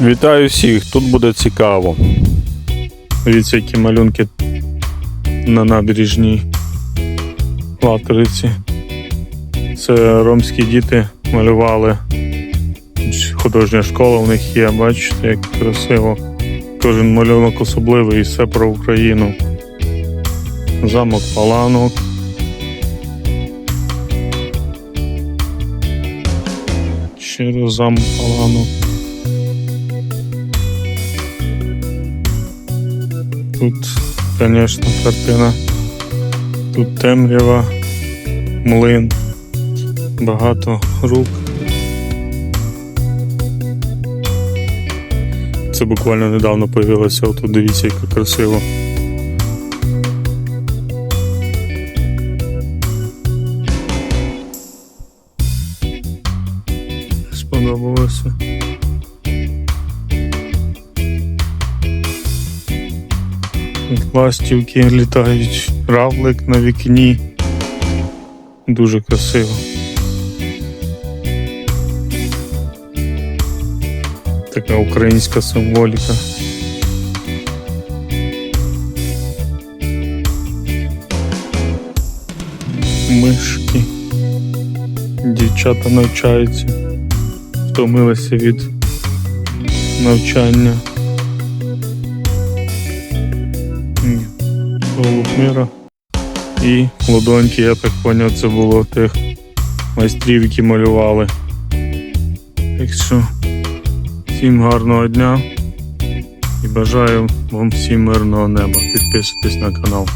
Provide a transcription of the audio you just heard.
Вітаю всіх, тут буде цікаво. Дивіться, які малюнки на набережній Латериці. Це ромські діти малювали. Художня школа в них є, бачите, як красиво. Кожен малюнок особливий і все про Україну. Замок Паланок. Раз замок Паланок. Тут, звісно, картина. Тут темрява, млин, багато рук. Це буквально недавно появилося, отут дивіться, яка красиво. Сподобалося. Ластівки літають, равлик на вікні. Дуже красиво. Така українська символіка. Мишки. Дівчата навчаються. Втомилися від навчання. Голуб мира. І ладоньки, я так зрозумів, це було тих майстрів, які малювали. Так що всім гарного дня і бажаю вам всім мирного неба. Підписуйтесь на канал.